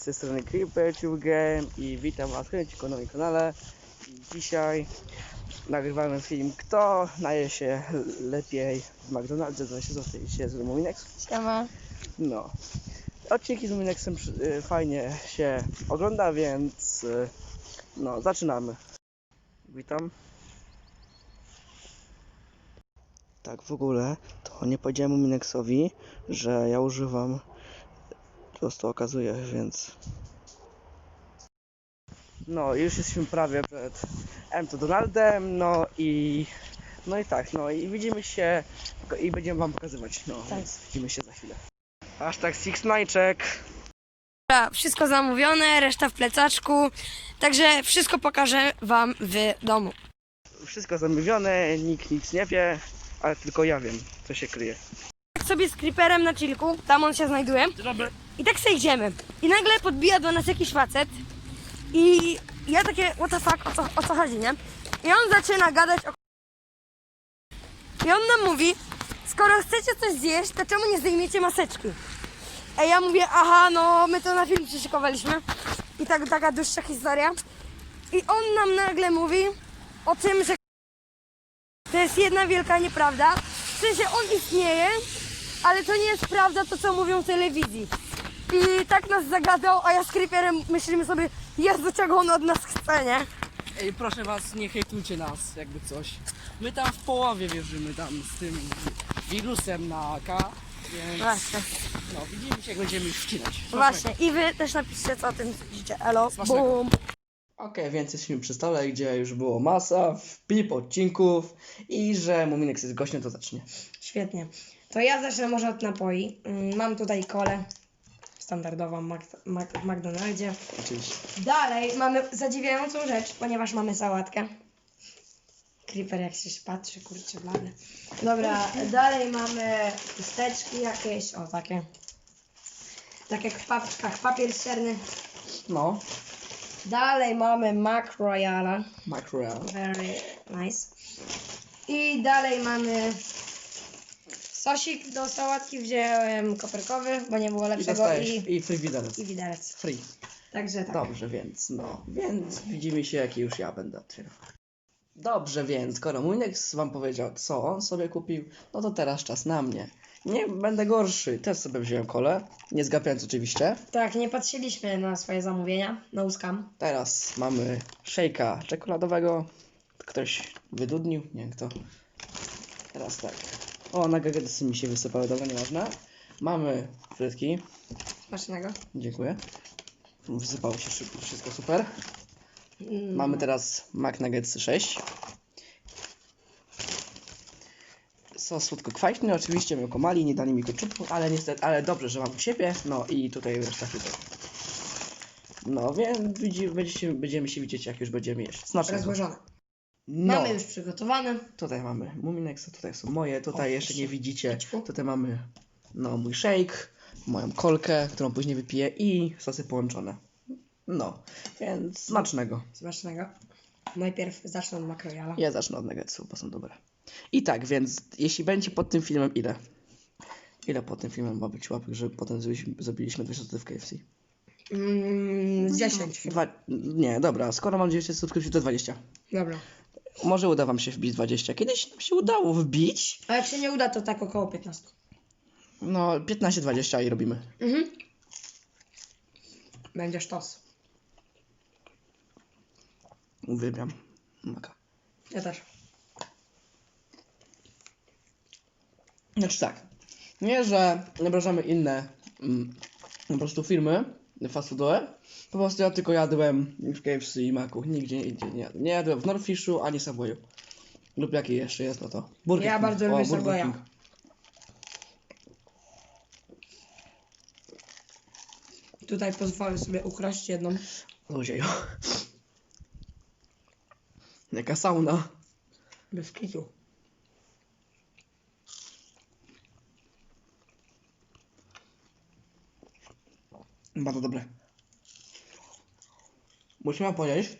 Z tej strony Creeper Game i witam was chętnie na moim kanale. Dzisiaj nagrywamy film Kto naje się lepiej w McDonaldzie 20 zł się z Luminex. Siema. No. Odcinki z Luminexem y, fajnie się ogląda, więc y, no, zaczynamy. Witam. Tak, w ogóle to nie powiedziałem Luminexowi, że ja używam po prostu okazuje, więc no już jesteśmy prawie przed M to Donaldem, no i no i tak, no i widzimy się i będziemy wam pokazywać, no Tak. więc widzimy się za chwilę. Hashtag Six. Dobra, wszystko zamówione, reszta w plecaczku. Także wszystko pokażę wam w domu. Wszystko zamówione, nikt nic nie wie, ale tylko ja wiem, co się kryje. Tak sobie z creeperem na chillku, tam on się znajduje. Dobry. I tak sobie idziemy. I nagle podbija do nas jakiś facet. I ja takie, what the fuck, o co, o co chodzi, nie? I on zaczyna gadać o... I on nam mówi, skoro chcecie coś zjeść, to czemu nie zdejmiecie maseczki? A ja mówię, aha, no my to na film przyszykowaliśmy. I tak taka dłuższa historia. I on nam nagle mówi o tym, że to jest jedna wielka nieprawda. W sensie on istnieje, ale to nie jest prawda to, co mówią w telewizji. I tak nas zagadał, a ja z Creeperem myślimy sobie, Jezu, czego on od nas chce, nie? Ej, proszę was, nie hejtujcie nas, jakby coś. My tam w połowie wierzymy tam z tym wirusem na K, więc Właśnie, no, widzimy się, jak będziemy już wcinać. właśnie. I wy też napiszcie, co o tym sądzicie. Elo, Smacznego. bum. Okej, więc jesteśmy przy stole, gdzie już było masa, wpip odcinków i że Muminex jest gościem, to zacznie. Świetnie. To ja zacznę może od napoi. Mm, Mam tutaj kolę standardową Mac, Mac, McDonaldzie. Oczywiście. Dalej mamy zadziwiającą rzecz, ponieważ mamy sałatkę. Creeper jak się patrzy, kurczę blady. Dobra, dalej mamy chusteczki jakieś, o takie. Tak jak w papkach, papier ścierny. No, Dalej mamy Mac Royala. mackerel. Very nice. I dalej mamy sosik do sałatki. Wziąłem koperkowy, bo nie było I lepszego dostajesz, i, i free widelec. i widelec. Free. Także tak. Dobrze, więc no, więc widzimy się, jak już ja będę otwierał. Dobrze, więc skoro Muminex wam powiedział, co on sobie kupił, no to teraz czas na mnie. Nie będę gorszy, też sobie wziąłem kolę, nie zgapiając oczywiście. Tak, nie patrzyliśmy na swoje zamówienia. No skam. Teraz mamy szejka czekoladowego. Ktoś wydudnił, nie wiem kto. Teraz tak. O, na gagadysy mi się wysypały, dobra, nieważne. Mamy frytki, Smacznego. dziękuję. Wysypało się szybko, wszystko super. Mm, Mamy teraz McNuggetsy 6. Sos słodko-kwaśny, oczywiście miał komali, nie dali mi keczupu, ale niestety, ale dobrze, że mam u siebie. No i tutaj reszta frytek. No więc będziecie, będziemy się widzieć, jak już będziemy jeść. Smacznego. Rozłożone. No, Mamy już przygotowane. tutaj mamy Muminexa, tutaj są moje, tutaj O, jeszcze nie widzicie. Tutaj mamy no mój shake, moją kolkę, którą później wypiję i sosy połączone. No, więc smacznego. Smacznego. Najpierw zacznę od Mac Royala. Ja zacznę od nuggetsów, bo są dobre. I tak, więc jeśli będzie pod tym filmem, ile? Ile pod tym filmem ma być łapek, że potem zrobiliśmy, zrobiliśmy 200 zł w KFC? Mm, z 10. Dwa, nie, dobra, skoro mam 200 subskrypcji, to 20. Dobra. Może uda wam się wbić 20. Kiedyś nam się udało wbić. A jak się nie uda, to tak około 15. No, 15-20 i robimy. Mhm. Będzie sztos. Uwielbiam. Maka. Ja też. Znaczy tak, nie, że obrażamy inne mm, po prostu firmy fast foodowe, po prostu ja tylko jadłem w KFC i Macu, nigdzie indziej nie jadłem. Nie jadłem w Norfishu ani Subwayu. Lub jaki jeszcze jest, no to Burger Ja King. bardzo lubię Subwaya. Tutaj pozwolę sobie ukraść jedną. Ludzieju. Jaka sauna. Bez kitu. Bardzo dobre. Musimy powiedzieć,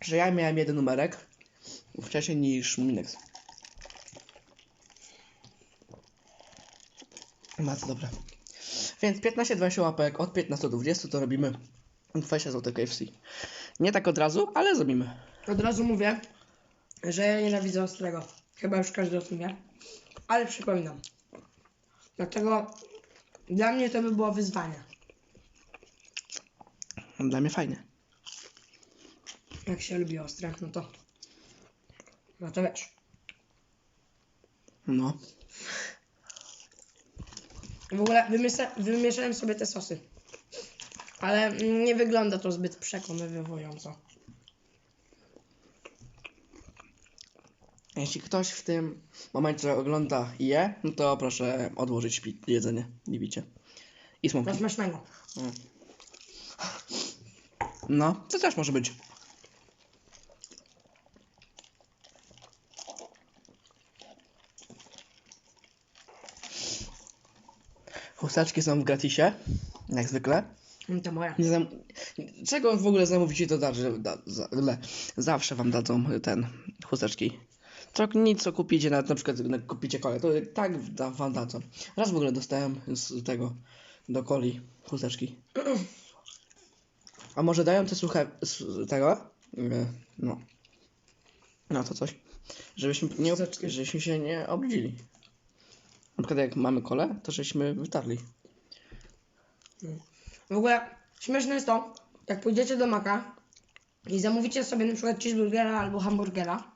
że ja miałem jeden numerek wcześniej niż Minex. Bardzo dobre. Więc 15-20 łapek, od 15 do 20 to robimy 20 zł KFC. Nie tak od razu, ale zrobimy. Od razu mówię, że ja nienawidzę ostrego. Chyba już każdy o tym wie. Ale przypominam. Dlatego dla mnie to by było wyzwanie. Dla mnie fajnie. Jak się lubi ostre, no to... No to wiesz. No. W ogóle wymyśla, wymieszałem sobie te sosy. Ale nie wygląda to zbyt przekonywująco. Jeśli ktoś w tym momencie ogląda i je, no to proszę odłożyć pi- jedzenie. Nie bicie. I To smoki. smacznego. No, to też może być. Chusteczki są w gratisie, jak zwykle. Mm, To moja. Nie zam... Czego w ogóle zamówicie, to da, że da, za, le, zawsze wam dadzą ten chusteczki. To nic, co kupicie, nawet na przykład kupicie kolę, to tak da, wam dadzą. Raz w ogóle dostałem z tego, do coli chusteczki. A może dają te suche, tego? No. No to coś. Żebyśmy, nie, żebyśmy się nie obrudzili. Na przykład jak mamy kolę, to żeśmy wytarli. W ogóle śmieszne jest to, jak pójdziecie do Maka i zamówicie sobie na przykład cheeseburgera albo hamburgera,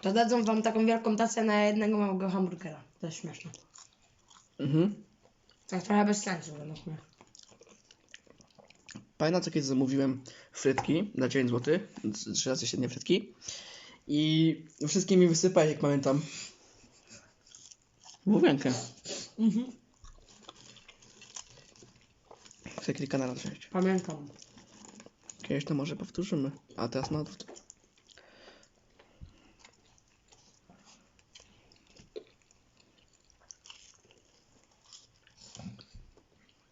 to dadzą wam taką wielką tacę na jednego małego hamburgera. To jest śmieszne. Mhm. Tak trochę bez sensu według mnie. Pamiętam, co kiedyś zamówiłem frytki za 9 zł, trzy razy średnie frytki i wszystkie mi wysypać, jak pamiętam. Rękę. Mhm. Chcę kilka na raz wziąć. Pamiętam. Kiedyś to może powtórzymy, a teraz na odwrót.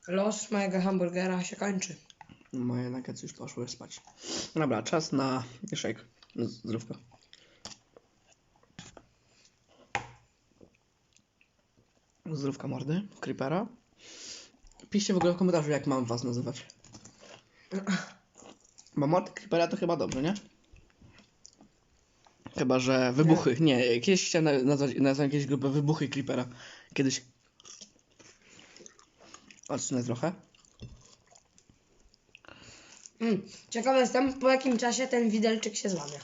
Los mojego hamburgera się kończy. Moje nuggetsy już poszły spać. Dobra, czas na shake. Zdrówka. Zdrówka mordy, creepera. Piszcie w ogóle w komentarzu, jak mam was nazywać. Bo mord creepera to chyba dobrze, nie? Chyba, że wybuchy. Nie, kiedyś chciałem na- nazwać, nazwać jakieś grupę wybuchy creepera. Kiedyś. Odsunę trochę. Mm. Ciekawy jestem, po jakim czasie ten widelczyk się złamie.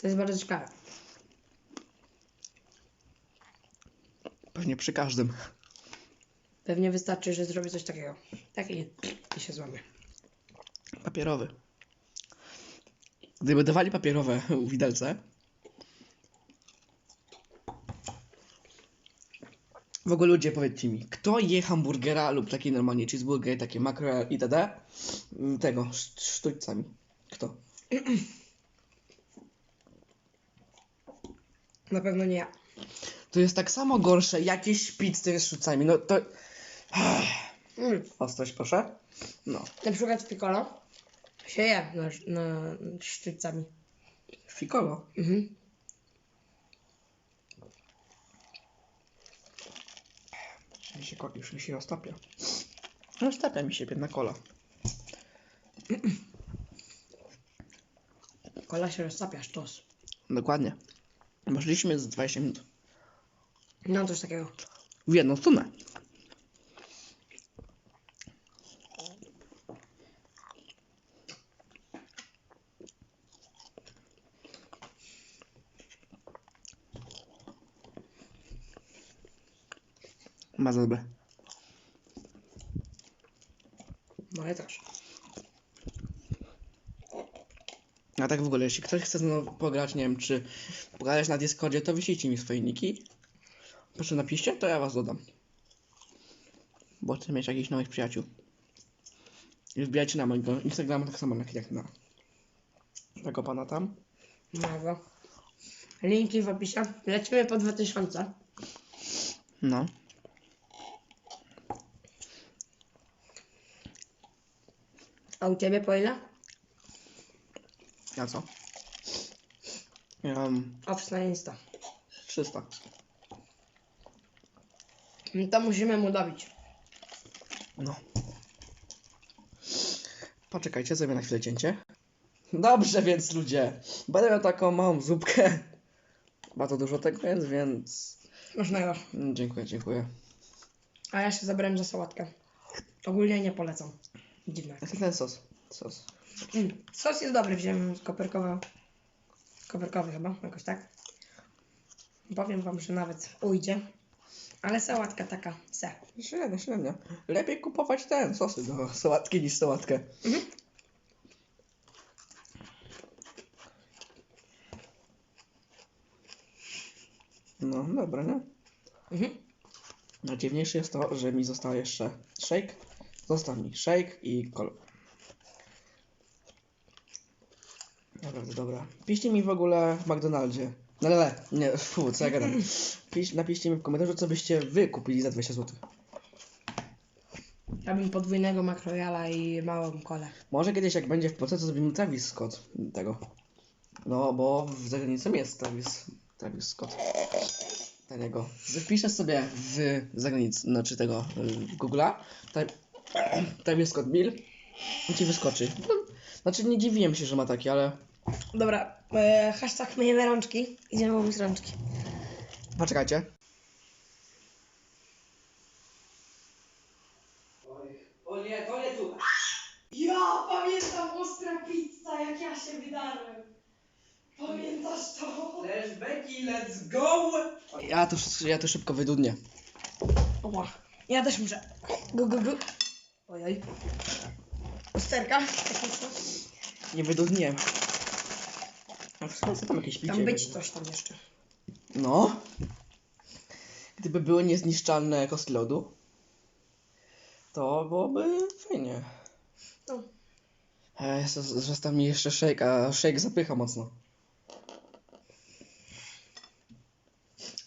To jest bardzo ciekawe. Pewnie przy każdym. Pewnie wystarczy, że zrobię coś takiego. Tak i, i się złamie. Papierowy. Gdyby dawali papierowe widelce. W ogóle ludzie, powiedzcie mi, kto je hamburgera lub takie normalnie cheeseburger, takie makro itd. m, tego, sz- sztućcami. Kto? Na pewno nie ja. To jest tak samo gorsze, jakieś pizzy z sztućcami. No to... Mm. Ostrość proszę. No. Na przykład w piccolo się je na, na szczytcami. Ficolo. Mhm. Mi się, już mi się roztapia. Roztapia mi się jedna kola. Kola się roztapia, sztos. Dokładnie. Poszliśmy z 20 minut. No coś takiego. W jedną stronę. Bardzo dobre. Moje też. A tak w ogóle, jeśli ktoś chce znowu pograć, nie wiem, czy pogadać na Discordzie, to wyślijcie mi swoje niki. Proszę napiszcie, to ja was dodam. Bo chcę mieć jakichś nowych przyjaciół. I wbijajcie na mojego Instagrama tak samo jak, jak na tego pana tam. Mojego. Linki w opisie. Lecimy po 2000. No. A u ciebie po ile? A co? Ja mam Ops na Insta. 300. No To musimy mu dobić. No. Poczekajcie, zrobię na chwilę cięcie. Dobrze, więc ludzie, będę miał taką małą zupkę. Bardzo dużo tego jest, więc... Smacznego. Mm, Dziękuję, dziękuję. A ja się zabrałem za sałatkę. Ogólnie nie polecam. Dziwne. Jaki ten sos? Sos. Mm. Sos jest dobry, wziąłem z koperkowy. Koperkowy chyba, jakoś tak. Powiem wam, że nawet ujdzie. Ale sałatka taka, se. Średnio, średnio. Lepiej kupować ten, sosy do sałatki niż sałatkę. No, dobra, nie? Mhm. Najdziwniejsze jest to, że mi został jeszcze shake. Został mi shake i kol. Naprawdę dobra. Piszcie mi w ogóle w McDonaldzie. No ale, ale, nie, fu, co ja gadam. Pisz, napiszcie mi w komentarzu, co byście wy kupili za 20 zł. Ja bym podwójnego makrojala i małą kolę. Może kiedyś jak będzie w Polsce, to zrobimy Travis Scott tego. No, bo w zagranicy jest Travis, Travis Scott. Tego. Wpiszę sobie w zagranicy, znaczy tego, y, Google'a, Tra- Travis Scott Bill i ci wyskoczy. No, znaczy nie dziwiłem się, że ma taki, ale Dobra, e, hashtag myjemy rączki. Idziemy umyć rączki. poczekajcie. O nie, to nie tu. Ja pamiętam ostra pizza, jak ja się wydarłem. Pamiętasz to? Flashbacki, let's go! Ja to, ja to szybko wydudnię. Ja też muszę. Gu, gu, gu. Ojej. Usterka. Nie wydudniłem. A w sumie co tam jakieś picie? Tam być coś tam jeszcze. No. Gdyby były niezniszczalne kostki lodu, to byłoby fajnie. No. E, z- z- Został mi jeszcze shake, a shake zapycha mocno.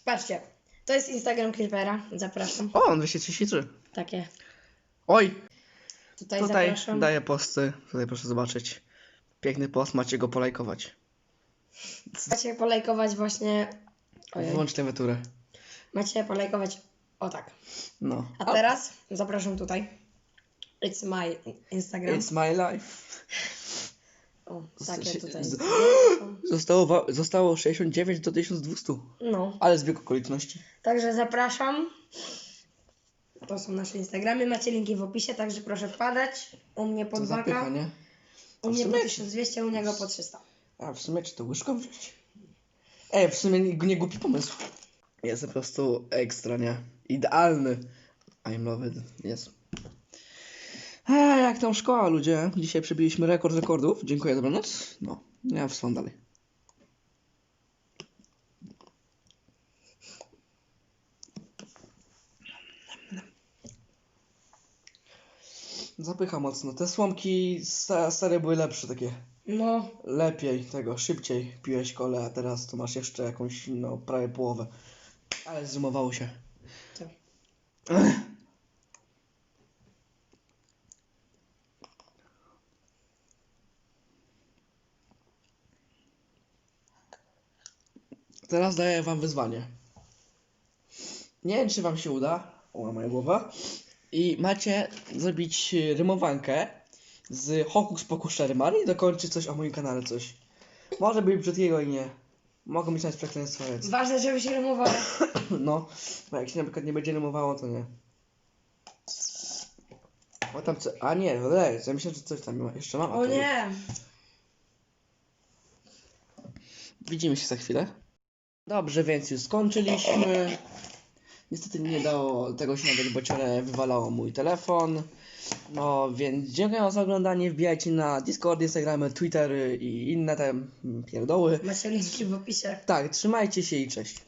Patrzcie. To jest Instagram Creepera. Zapraszam. O, on 233. Takie. Oj, Tutaj, tutaj zapraszam. daję posty. Tutaj proszę zobaczyć. Piękny post, macie go polajkować. Macie polajkować właśnie. Ojej. Włącz klawiaturę. Macie polajkować. O tak. No. A teraz zapraszam tutaj. It's my Instagram. It's my life. O, takie tutaj. z- Zostało, wa- zostało 69 do 1200. No. Ale zbieg okoliczności. Także zapraszam. To są nasze Instagramy. Macie linki w opisie, także proszę wpadać. U mnie po To 2K, zapycha, nie? u w mnie po sumie- 1200, u niego po 300. A w sumie czy to łyżką wziąć? Ej, w sumie nie, nie głupi pomysł. Jest po prostu ekstra, nie? Idealny. I'm loved. Jest. Eee, jak tam szkoła, ludzie? Dzisiaj przebiliśmy rekord rekordów. Dziękuję, dobranoc. No, ja wsłam dalej. Zapycha mocno. Te słomki sta- stare były lepsze takie. No, Lepiej tego, szybciej piłeś kole, a teraz to masz jeszcze jakąś, no, prawie połowę. Ale zrymowało się. Co? Teraz daję wam wyzwanie. Nie wiem, czy wam się uda. O, moja głowa. I macie zrobić y, rymowankę z Hokus Pokus Szarymary i dokończyć coś o moim kanale, coś. Może być brzydkiego i nie. Mogą być nawet przekleństwa, więc... ważne, żeby się rymowało. No, bo jak się na przykład nie będzie rymowało, to nie. O tam co... A nie, ale ja myślę, że coś tam jeszcze mam. O nie! Widzimy się za chwilę. Dobrze, więc już skończyliśmy. Niestety nie dało tego się nagrać, bo ciele wywalało mój telefon. No, więc dziękuję za oglądanie. Wbijajcie na Discord, Instagramy, Twittery i inne te pierdoły. Macie linki w opisie. Tak, trzymajcie się i cześć.